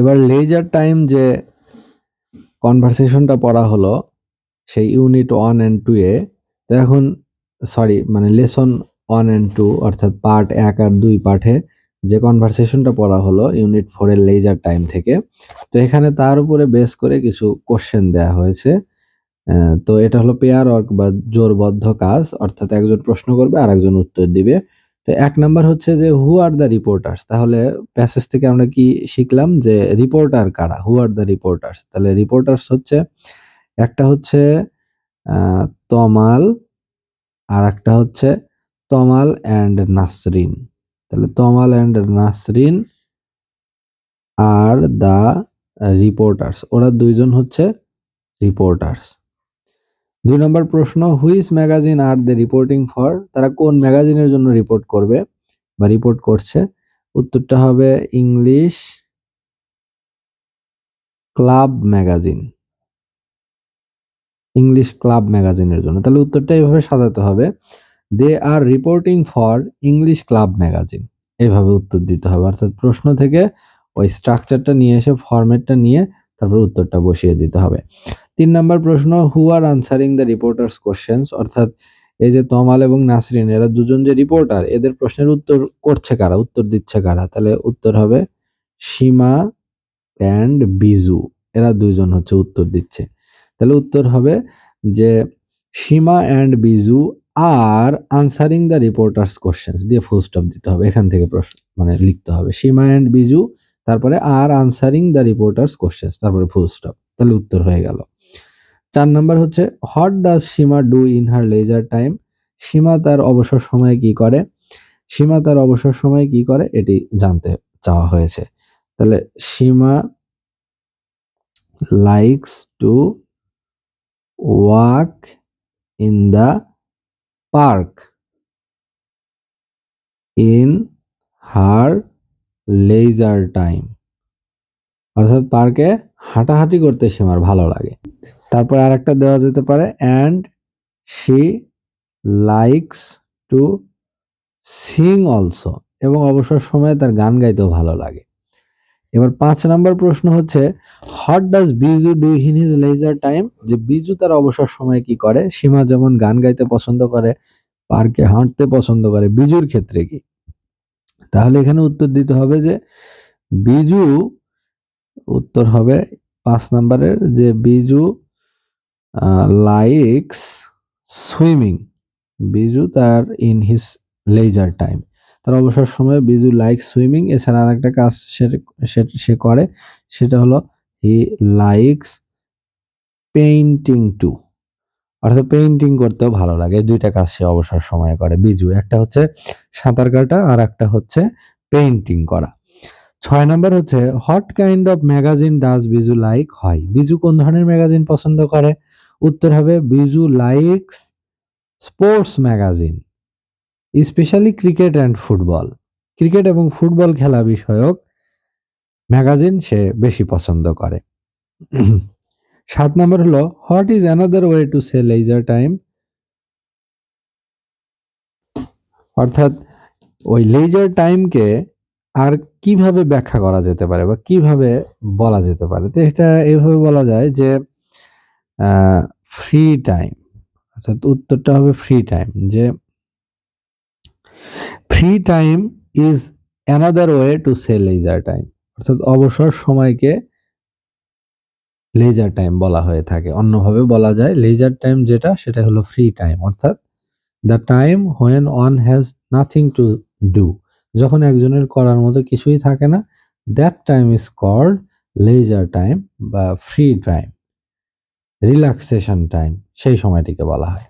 এবার laser time যে কনভারসেশনটা পড়া হলো, সেই ইউনিট ওয়ান অ্যান্ড টু এ, তো এখন সরি মানে লেসন ওয়ান অ্যান্ড টু অর্থাৎ পার্ট এক আর দুই পাঠে যে কনভারসেশনটা পড়া হলো ইউনিট ফোরের লেজার টাইম থেকে, তো এখানে তার উপরে বেস করে কিছু কোশ্চেন দেয়া হয়েছে। তো এটা হলো পেয়ার ওয়ার্ক বা জোরবদ্ধ কাজ, অর্থাৎ একজন প্রশ্ন করবে আর একজন উত্তর দিবে। তো এক নাম্বার হচ্ছে যে হু আর দ্য রিপোর্টার্স তাহলে প্যাসেজ থেকে আমরা কি শিখলাম যে রিপোর্টার কারা? হু আর দ্য রিপোর্টার্স তাহলে রিপোর্টার্স হচ্ছে, একটা হচ্ছে তমাল আর একটা হচ্ছে তমাল অ্যান্ড নাসরিন। তাহলে Tamal and Nasrin are the reporters ওরা দুইজন হচ্ছে রিপোর্টার্স দুই নম্বর প্রশ্ন whose magazine are they reporting for তারা কোন ম্যাগাজিনের জন্য রিপোর্ট করবে বা রিপোর্ট করছে? উত্তরটা হবে English club magazine English club ম্যাগাজিনের জন্য। তাহলে উত্তরটা এইভাবে সাজাতে হবে। They are reporting for English club magazine এইভাবে উত্তর দিতে হবে। অর্থাৎ প্রশ্ন থেকে ওই স্ট্রাকচারটা নিয়ে এসে ফরম্যাটটা নিয়ে তারপর উত্তরটা বসিয়ে দিতে হবে। তিন নম্বর প্রশ্ন who are answering the reporters questions অর্থাৎ এই যে তমাল এবং নাসরিন, এরা দুজন যে রিপোর্টার এদের প্রশ্নের উত্তর করছে কারা? উত্তর দিচ্ছে কারা? তাহলে উত্তর হবে সীমা অ্যান্ড বিজু। এরা দুজন হচ্ছে উত্তর দিচ্ছে। তাহলে উত্তর হবে যে Seema and Biju are answering the reporters questions দিয়ে ফুল স্টপ দিতে হবে, এখান থেকে প্রশ্ন মানে লিখতে হবে। সীমা অ্যান্ড বিজু, তারপরে are answering the reporters questions তারপরে ফুল স্টপ তাহলে উত্তর হয়ে গেল। চার নম্বর হচ্ছে what does Seema do in her leisure time Seema তার অবসর সময়ে কি করে? সীমা তার অবসর সময়ে কি করে? এটি জানতে চাওয়া হয়েছে। তাহলে Seema likes to walk in the park in her leisure time অর্থাৎ পার্কে হাঁটাহাঁটি করতে সীমার ভালো লাগে। তারপর আর একটা দেওয়া যেতে পারে and she likes to sing also এবং অবসর সময়ে তার গান গাইতেও ভালো লাগে। এবার পাঁচ নাম্বার প্রশ্ন হচ্ছে what does Biju do in his leisure time যে বিজু তার অবসর সময়ে কি করে? সীমা যেমন গান গাইতে পছন্দ করে, পার্কে হাঁটতে পছন্দ করে বিজুর ক্ষেত্রে কি? তাহলে এখানে উত্তর দিতে হবে যে বিজু উত্তর হবে পাঁচ নাম্বারের যে বিজু লাইকস সুইমিং বিজু তার ইন হিজ লেজার টাইম তার অবসর সময়ে বিজু লাইক সুইমিং এছাড়া আর একটা কাজ সে করে, সেটা হলো হি লাইকস পেইন্টিং টু অর্থাৎ পেইন্টিং করতেও ভালো লাগে দুইটা কাজ সে অবসর সময়ে করে। বিজু, একটা হচ্ছে সাঁতার কাটা আর একটা হচ্ছে পেইন্টিং করা। ছয় নম্বর হচ্ছে what kind of magazine does Biju like হয়? বিজু কোন ধরনের ম্যাগাজিন পছন্দ করে? উত্তর হবে Biju likes sports magazine, specially cricket and football. Cricket এবং ফুটবল খেলা বিষয়ক ম্যাগাজিন সে বেশি পছন্দ করে। সাত নম্বর হলো, what is another way to say leisure time? অর্থাৎ ওই লেজার টাইমকে আর কীভাবে ব্যাখ্যা করা যেতে পারে বা কীভাবে বলা যেতে পারে? তো এটা এইভাবে বলা যায় যে ফ্রি টাইম অর্থাৎ উত্তরটা হবে ফ্রি টাইম যে free time is another way to say leisure time অর্থাৎ অবসর সময়কে লেজার টাইম বলা হয়ে থাকে। অন্যভাবে বলা যায় লেজার টাইম যেটা, সেটা হলো ফ্রি টাইম অর্থাৎ the time when one has nothing to do যখন একজনের করার মতো কিছুই থাকে না that time is called leisure time বা ফ্রি টাইম রিল্যাক্সেশন টাইম সেই সময়টিকে বলা হয়।